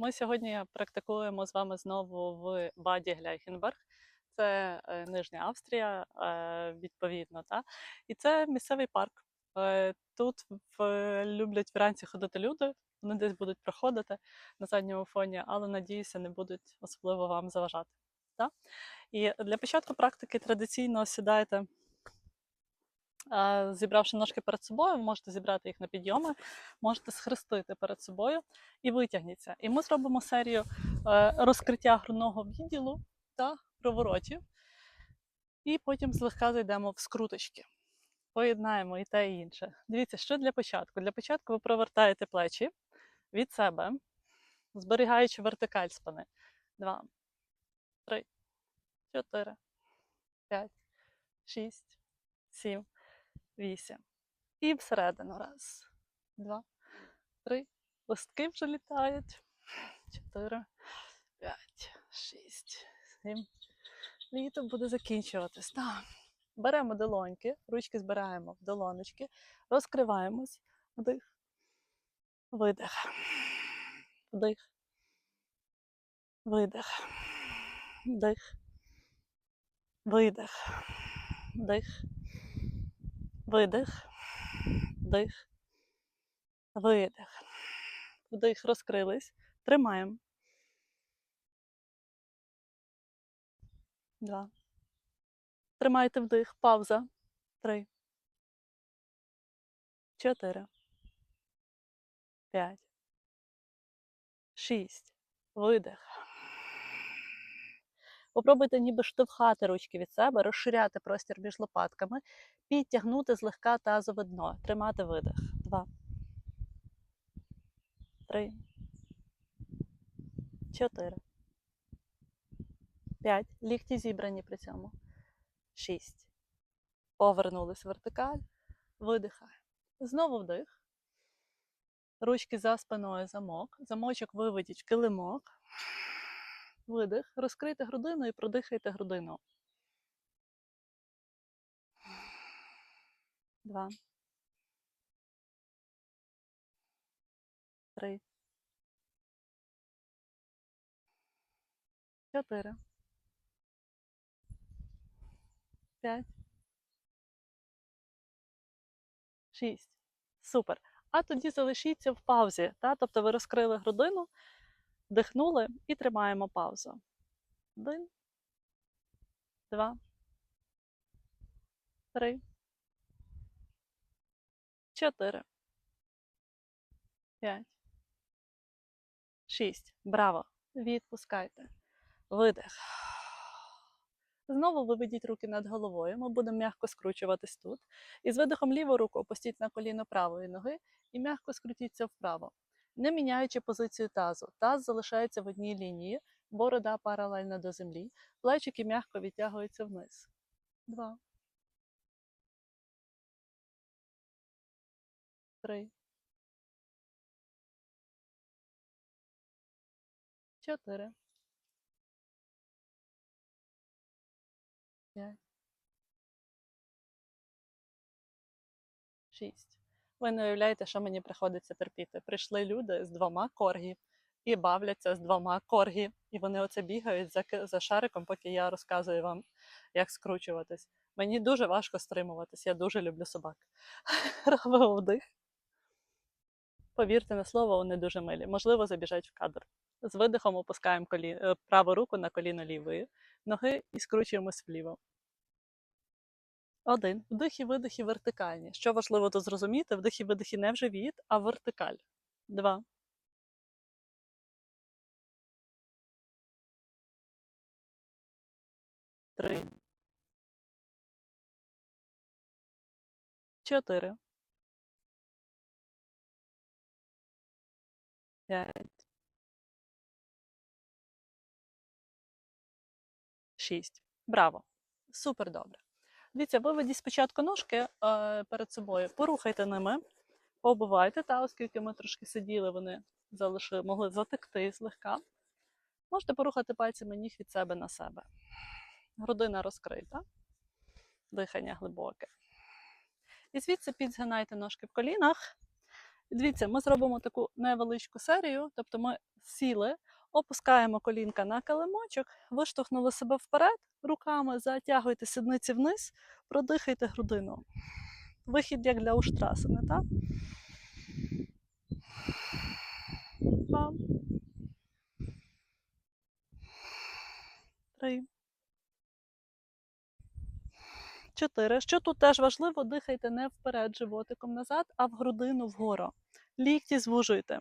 Ми сьогодні практикуємо з вами знову в Баді Гляйхенберг. Це е, Нижня Австрія, е, відповідно. Та? І це місцевий парк. Е, Тут в, люблять вранці ходити люди, вони десь будуть проходити на задньому фоні, але надіюся, не будуть особливо вам заважати. Та? І для початку практики традиційно сідайте, зібравши ножки перед собою, ви можете зібрати їх на підйоми, можете схрестити перед собою і витягніться. І ми зробимо серію е, розкриття грудного відділу та проворотів. І потім злегка зайдемо в скруточки. Поєднаємо і те, і інше. Дивіться, що для початку. Для початку ви провертаєте плечі від себе, зберігаючи вертикаль спини. Два, три, чотири, п'ять, шість, сім, вісім. І всередину. Раз, два, три. Листки вже літають. Чотири, п'ять, шість, сім. Літо буде закінчуватись. Так. Беремо долоньки, ручки збираємо в долоночки, розкриваємось. Вдих. Видих. Вдих. Видих. Вдих. Видих. Вдих. Видих. Вдих. Видих. Вдих, розкрились. Тримаємо. Два. Тримайте вдих. Пауза. Три. Чотири. П'ять. Шість. Видих. Попробуйте ніби штовхати ручки від себе, розширяти простір між лопатками, підтягнути злегка тазове дно. Тримати видих. Два. Три. Чотири. П'ять. Лікті зібрані при цьому. Шість. Повернулись в вертикаль. Видихаємо. Знову вдих. Ручки за спиною замок. Замочок виведіть в килимок. Видих. Розкрийте грудину і продихайте грудину. Два. Три. Чотири. П'ять. Шість. Супер. А тоді залишіться в паузі. Та? Тобто ви розкрили грудину, вдихнули і тримаємо паузу. Один. Два. Три. Чотири. П'ять. Шість. Браво. Відпускайте. Видих. Знову виведіть руки над головою. Ми будемо м'яко скручуватись тут. І з видихом ліву руку опустіть на коліно правої ноги і м'яко скрутіться вправо, не міняючи позицію тазу. Таз залишається в одній лінії, борода паралельна до землі, плечики м'яко відтягуються вниз. Два. Три. Чотири. П'ять. Шість. Ви не уявляєте, що мені приходиться терпіти. Прийшли люди з двома коргі і бавляться з двома коргі. І вони оце бігають за, за шариком, поки я розказую вам, як скручуватись. Мені дуже важко стримуватись, я дуже люблю собак. Робимо вдих. Повірте на слово, вони дуже милі. Можливо, забіжать в кадр. З видихом опускаємо колі... е, праву руку на коліно лівої ноги і скручуємось вліво. Один. Вдих і видихи вертикальні. Що важливо тут зрозуміти, вдих видихи не в живіт, а вертикаль. Два. Три. Чотири. П'ять. Шість. Браво. Супер добре. Дивіться, виведіть спочатку ножки е, перед собою, порухайте ними, побувайте, та, оскільки ми трошки сиділи, вони залишили, могли затекти злегка. Можете порухати пальцями ніг від себе на себе. Грудина розкрита, дихання глибоке. І звідси підзгинайте ножки в колінах Дивіться, ми зробимо таку невеличку серію, тобто ми сіли, опускаємо колінка на килимочок, виштовхнули себе вперед, руками затягуйте сідниці вниз, продихайте грудину. Вихід як для уштрасини, так? Два. Три. Чотири. Що тут теж важливо, дихайте не вперед животиком назад, а в грудину вгору. Лікті звужуйте.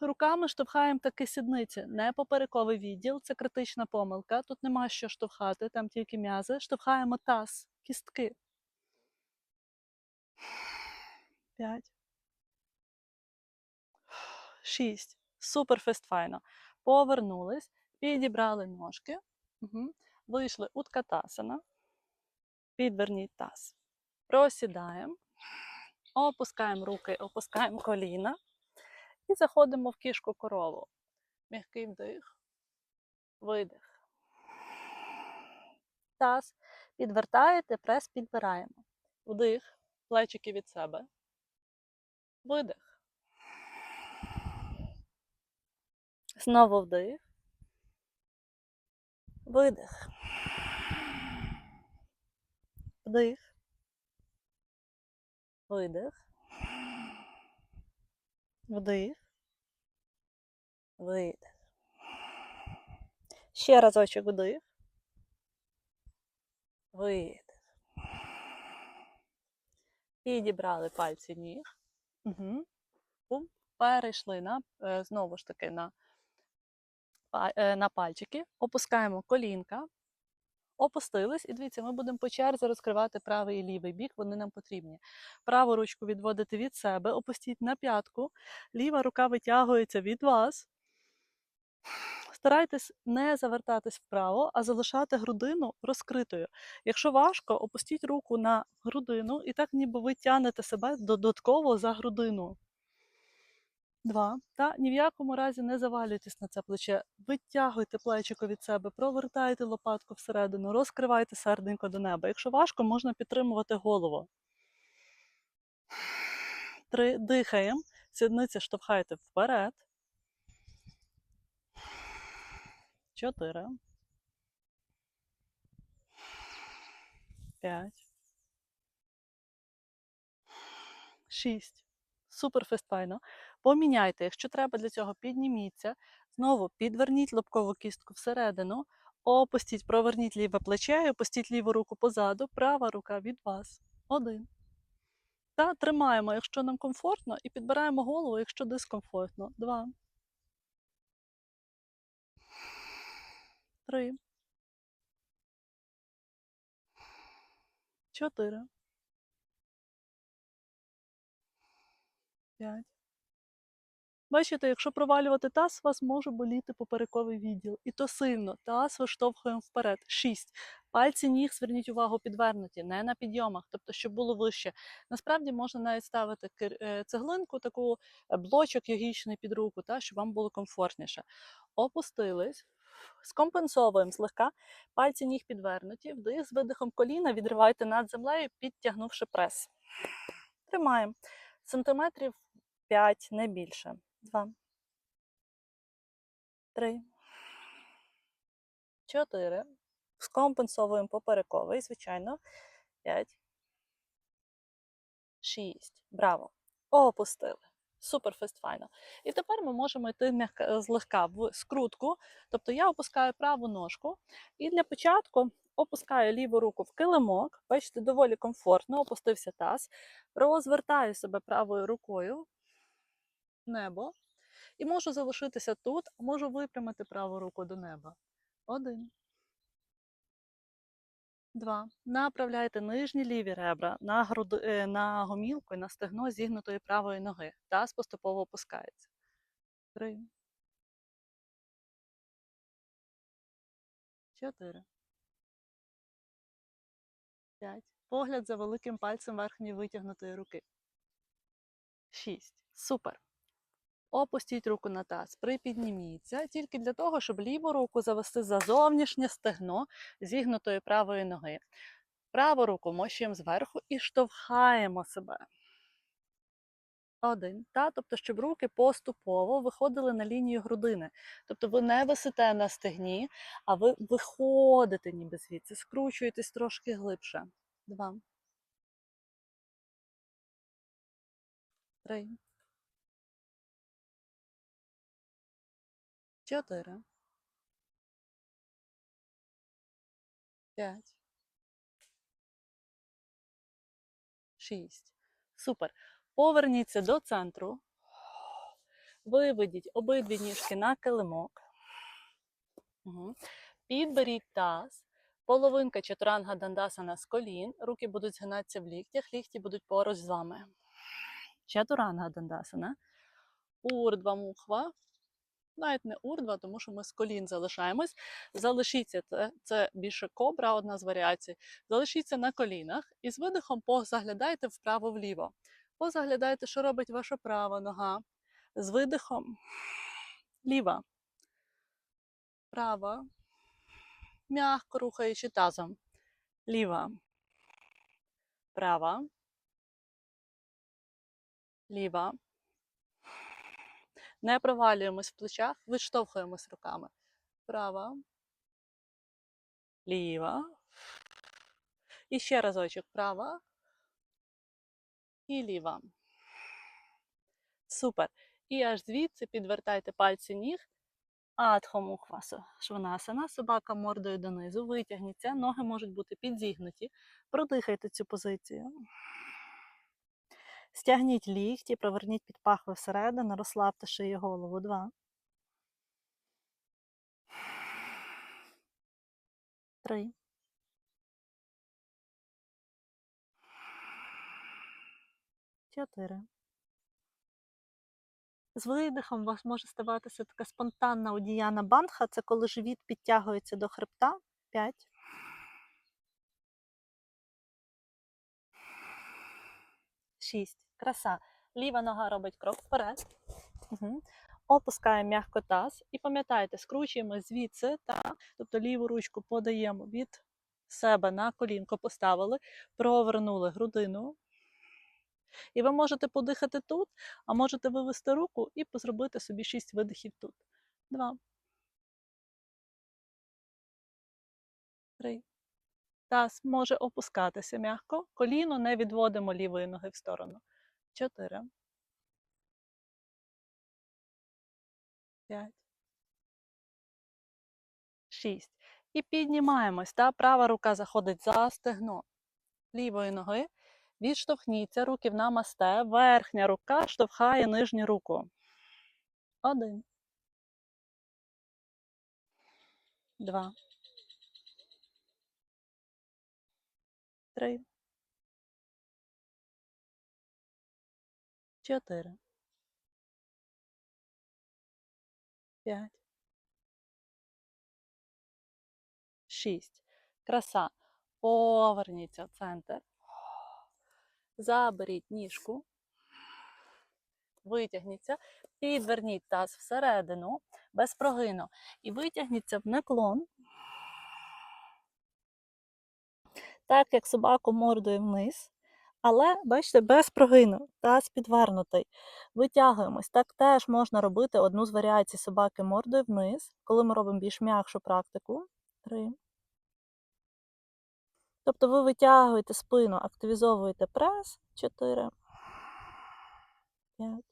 Руками штовхаємо таки сідниці. Не поперековий відділ, це критична помилка. Тут нема що штовхати, там тільки м'язи. Штовхаємо таз, кістки. П'ять. Шість. Супер фестфайно. Повернулись, підібрали ножки. Угу. Вийшли уткатасана. Підверніть таз. Просідаємо. Опускаємо руки, опускаємо коліна. І заходимо в кішку корову. М'який вдих, видих. Таз. Підвертаєте, прес підбираємо. Вдих, плечики від себе. Видих. Знову вдих. Видих. Вдих. Видих. Вдих. Видих. Ще разочок вдих. Видих. Підібрали пальці ніг. Угу. Перейшли на, е, знову ж таки на, е, на пальчики. Опускаємо колінка. Опустились, і дивіться, ми будемо по черзі розкривати правий і лівий бік, вони нам потрібні. Праву ручку відводите від себе, опустіть на п'ятку, ліва рука витягується від вас. Старайтесь не завертатись вправо, а залишати грудину розкритою. Якщо важко, опустіть руку на грудину і так ніби ви тягнете себе додатково за грудину. Два. Та ні в якому разі не завалюйтесь на це плече. Витягуйте плечико від себе, провертайте лопатку всередину, розкривайте серденько до неба. Якщо важко, можна підтримувати голову. Три. Дихаємо. Сідниці штовхайте вперед. Чотири. П'ять. Шість. Супер фестфайно. Поміняйте, якщо треба для цього, підніміться. Знову підверніть лобкову кістку всередину, опустіть, проверніть ліве плече, опустіть ліву руку позаду, права рука від вас. Один. Та тримаємо, якщо нам комфортно, і підбираємо голову, якщо дискомфортно. Два. Три. Чотири. П'ять. Бачите, якщо провалювати таз, у вас може боліти поперековий відділ. І то сильно. Таз виштовхуємо вперед. Шість. Пальці ніг, зверніть увагу, підвернуті, не на підйомах, тобто, щоб було вище. Насправді можна навіть ставити е, цеглинку, таку е, блочок йогічний під руку, та, щоб вам було комфортніше. Опустились. Скомпенсовуємо злегка. Пальці ніг підвернуті. Вдих з видихом коліна відривайте над землею, підтягнувши прес. Тримаємо. Сантиметрів 5, не більше. Два. Три. Чотири. Скомпенсовуємо поперековий, звичайно. П'ять. Шість. Браво. Опустили. Супер фестфайно. І тепер ми можемо йти злегка в скрутку. Тобто я опускаю праву ножку і для початку опускаю ліву руку в килимок. Бачите, доволі комфортно, опустився таз. Розвертаю себе правою рукою небо. І можу залишитися тут, можу випрямити праву руку до неба. Один. Два. Направляйте нижні ліві ребра на, груди, е, на гомілку і на стегно зігнутої правої ноги. Таз поступово опускається. Три. Чотири. П'ять. Погляд за великим пальцем верхньої витягнутої руки. Шість. Супер. Опустіть руку на таз, припідніміться тільки для того, щоб ліву руку завести за зовнішнє стегно зігнутої правої ноги. Праву руку мощуємо зверху і штовхаємо себе. Один. Та? Тобто, щоб руки поступово виходили на лінію грудини. Тобто ви не висите на стегні, а ви виходите ніби звідси, скручуєтесь трошки глибше. Два. Три. Чотири. П'ять. Шість. Супер. Поверніться до центру. Виведіть обидві ніжки на килимок. Угу. Підберіть таз. Половинка чатуранга дандасана з колін. Руки будуть згинатися в ліктях, лікті будуть поруч з вами. Чатуранга дандасана. Урдва мухва. Навіть не урдва, тому що ми з колін залишаємось. Залишіться, це, це більше кобра, одна з варіацій. Залишіться на колінах і з видихом позаглядайте вправо-вліво. Позаглядайте, що робить ваша права нога. З видихом ліва, права, м'яко рухаючи тазом. Ліва, права, ліва. Не провалюємось в плечах, відштовхуємось руками. Права, ліва. І ще разочок права і ліва. Супер. І аж звідси підвертайте пальці ніг. Адхомухвасу. Шванасана. Собака мордою донизу. Витягніться. Ноги можуть бути підзігнуті. Продихайте цю позицію. Стягніть лікті, проверніть під пахви всередину, розслабте шию голову. Два. Три. Чотири. З видихом у вас може ставатися така спонтанна одіяна бандха. Це коли живіт підтягується до хребта. П'ять. Шість. Краса. Ліва нога робить крок вперед. Угу. Опускаємо м'яко таз. І пам'ятайте, скручуємо звідси, та, тобто ліву ручку подаємо від себе на колінко, поставили, провернули грудину. І ви можете подихати тут, а можете вивести руку і зробити собі 6 видихів тут. Два. Таз може опускатися м'яко. Коліно не відводимо лівої ноги в сторону. Чотири. П'ять. Шість. І піднімаємось. Та права рука заходить за стегно лівої ноги. Відштовхніться, руки в намасте. Верхня рука штовхає нижню руку. Один. Два. Три. Чотири. П'ять. Шість. Краса. Поверніться в центр. Заберіть ніжку, витягніться, підверніть таз всередину, без прогину. І витягніться в наклон, так як собаку мордою вниз. Але, бачите, без прогину, таз підвернутий. Витягуємось. Так теж можна робити одну з варіацій собаки мордою вниз, коли ми робимо більш м'якшу практику. Три. Тобто ви витягуєте спину, активізовуєте прес 4, 5,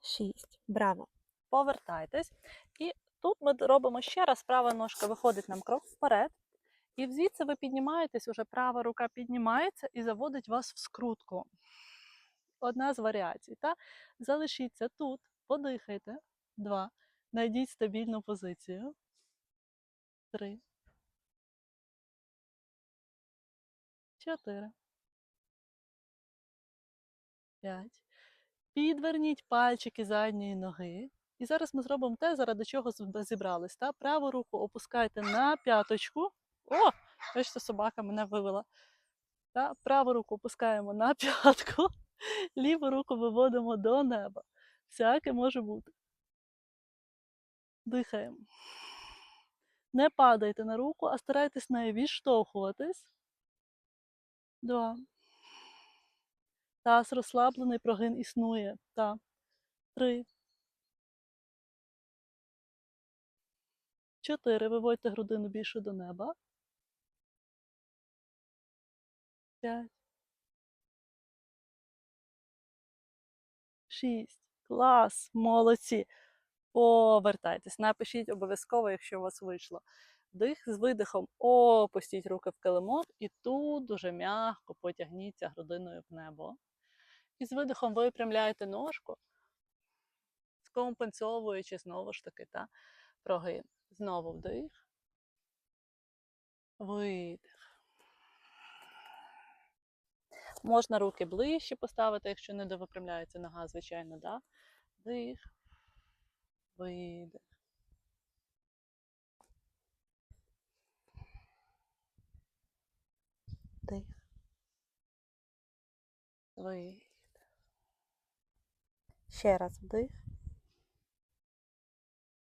6. Браво. Повертайтесь. І тут ми робимо ще раз, права ножка виходить нам крок вперед. І звідси ви піднімаєтесь, уже права рука піднімається і заводить вас в скрутку. Одна з варіацій. Та? Залишіться тут, подихайте. Два. Найдіть стабільну позицію. Три. Чотири. П'ять. Підверніть пальчики задньої ноги. І зараз ми зробимо те, заради чого зібрались. Та? Праву руку опускайте на п'яточку. О! Бачите, собака мене вивела. Та? Праву руку опускаємо на п'ятку, ліву руку виводимо до неба. Всяке може бути. Дихаємо. Не падайте на руку, а старайтесь нею відштовхуватись. Два. Таз розслаблений, прогин існує. Та. Три. Чотири. Виводьте грудину більше до неба. П'ять. Шість. Клас. Молодці. Повертайтесь. Напишіть обов'язково, якщо у вас вийшло. Дих з видихом. Опустіть руки в килимок і тут дуже м'яко потягніться грудиною в небо. І з видихом випрямляєте ножку, скомпенсовуючи знову ж таки та, прогин. Знову вдих. Видих. Можна руки ближче поставити, якщо не довипрямляється нога, звичайно, да? Вдих. Видих. Вдих. Видих. Ще раз вдих.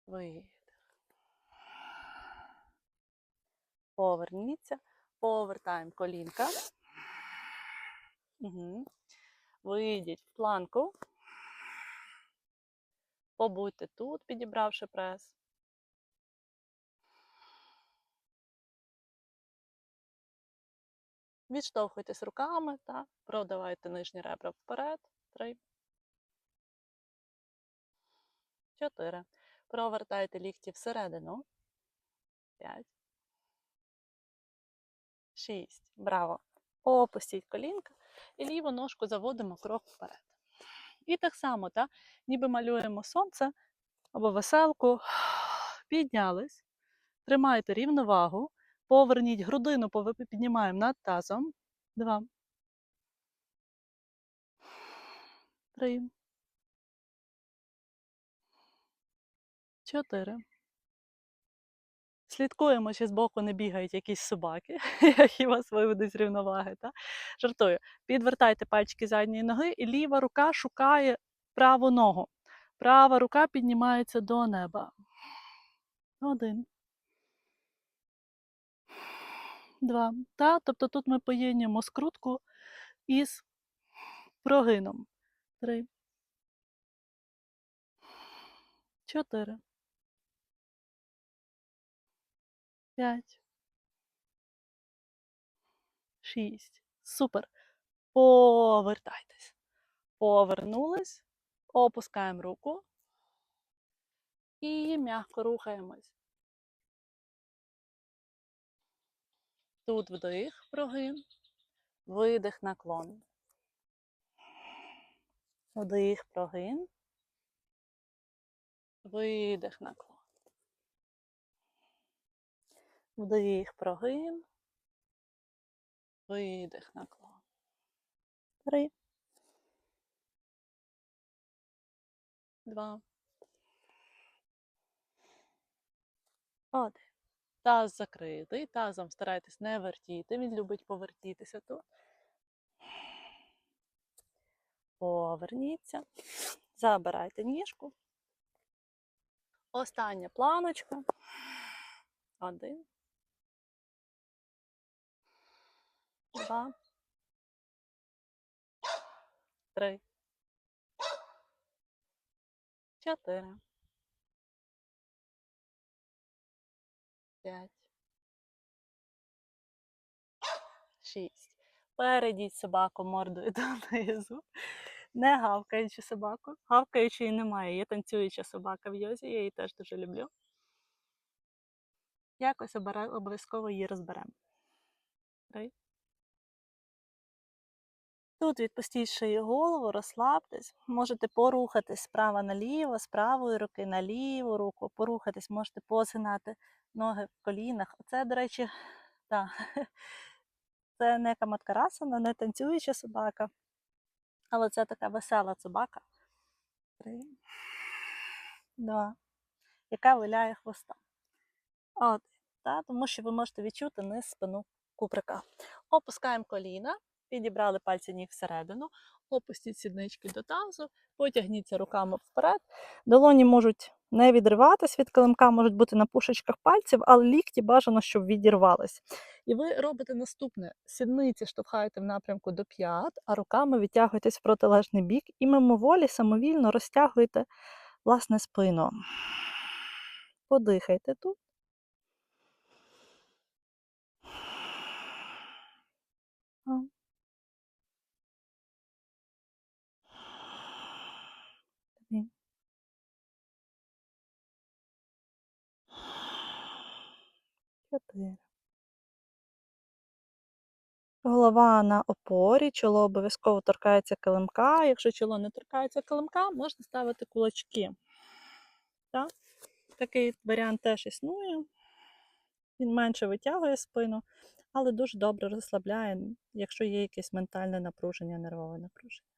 Видих. Поверніться. Повертаємо колінка. Угу. Вийдіть в планку. Побудьте тут, підібравши прес. Відштовхуйтесь руками та продавайте нижні ребра вперед. Три. Чотири. Провертайте лікті всередину. П'ять. Шість. Браво. Опустіть колінка і ліву ножку заводимо крок вперед. І так само, та, ніби малюємо сонце або веселку. Піднялись. Тримайте рівновагу. Поверніть грудину, піднімаємо над тазом. Два. Три. Чотири. Слідкуємо, чи збоку не бігають якісь собаки, які вас виведуть з рівноваги. Та? Жартую. Підвертайте пальчики задньої ноги, і ліва рука шукає праву ногу. Права рука піднімається до неба. Один. Два. Та? Тобто тут ми поєднуємо скрутку із прогином. Три. Чотири. П'ять. Шість. Супер. Повертайтесь. Повернулись. Опускаємо руку. І м'яко рухаємось. Тут вдих, прогин. Видих, наклон. Вдих, прогин. Видих, наклон. Вдих, прогин. Видих, наклон. Три. Два. Один. Таз закритий. Тазом старайтесь не вертіти. Він любить повертітися тут. Поверніться. Забирайте ніжку. Остання планочка. Один. Два. Три. Чотири. П'ять. Шість. Перейдіть собаку мордою донизу. Не гавкаючи собаку. Гавкаючої немає. Є танцююча собака в йозі, я її теж дуже люблю. Якось обов'язково її розберемо. Три. Тут відпустіть шию голову, розслабтесь. Можете порухатись справа наліво, з правої руки на ліву руку. Порухатись, можете позгинати ноги в колінах. Це, до речі, та, це не каматкарасана, не танцююча собака, але це така весела собака. Три, два, яка виляє хвостом. От, та, тому що ви можете відчути низ спину куприка. Опускаємо коліна, підібрали пальці ніг всередину, опустіть сіднички до тазу, потягніться руками вперед. Долоні можуть Не відриватись від килимка, можуть бути на пушечках пальців, але лікті бажано, щоб відірвались. І ви робите наступне: сідниці штовхаєте в напрямку до п'ят, а руками відтягуєтесь в протилежний бік і мимоволі самовільно розтягуєте власне спину. Подихайте тут. А. Три. Чотири. Голова на опорі, чоло обов'язково торкається килимка. Якщо чоло не торкається килимка, можна ставити кулачки. Так? Такий варіант теж існує. Він менше витягує спину, але дуже добре розслабляє, якщо є якесь ментальне напруження, нервове напруження.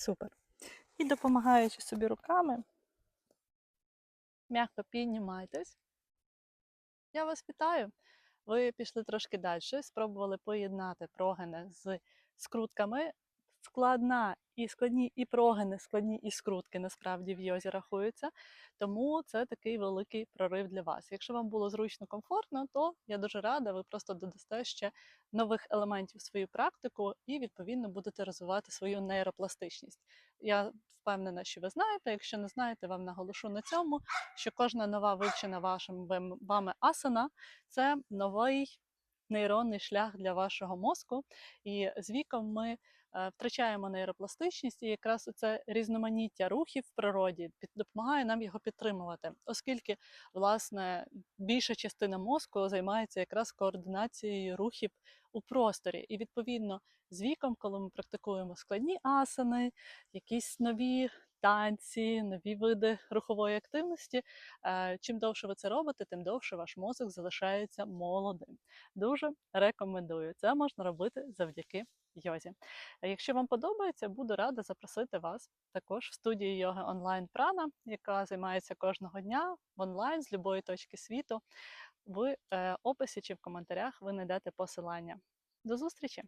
Супер. І допомагаючи собі руками, м'яко піднімайтесь. Я вас вітаю. Ви пішли трошки далі, спробували поєднати прогини з скрутками. Складна і складні і прогини, складні і скрутки насправді в йозі рахуються. Тому це такий великий прорив для вас. Якщо вам було зручно комфортно, то я дуже рада, ви просто додасте ще нових елементів в свою практику і відповідно будете розвивати свою нейропластичність. Я впевнена, що ви знаєте. Якщо не знаєте, вам наголошу на цьому, що кожна нова вивчена вашим вами асана це новий нейронний шлях для вашого мозку. І з віком ми втрачаємо нейропластичність, і якраз це різноманіття рухів в природі допомагає нам його підтримувати, оскільки власне більша частина мозку займається якраз координацією рухів у просторі. І відповідно з віком, коли ми практикуємо складні асани, якісь нові танці, нові види рухової активності. е, Чим довше ви це робите, тим довше ваш мозок залишається молодим. Дуже рекомендую. Це можна робити завдяки йозі. Якщо вам подобається, буду рада запросити вас також в студію йоги онлайн Прана, яка займається кожного дня в онлайн з будь-якої точки світу. В е, описі чи в коментарях ви знайдете посилання. До зустрічі!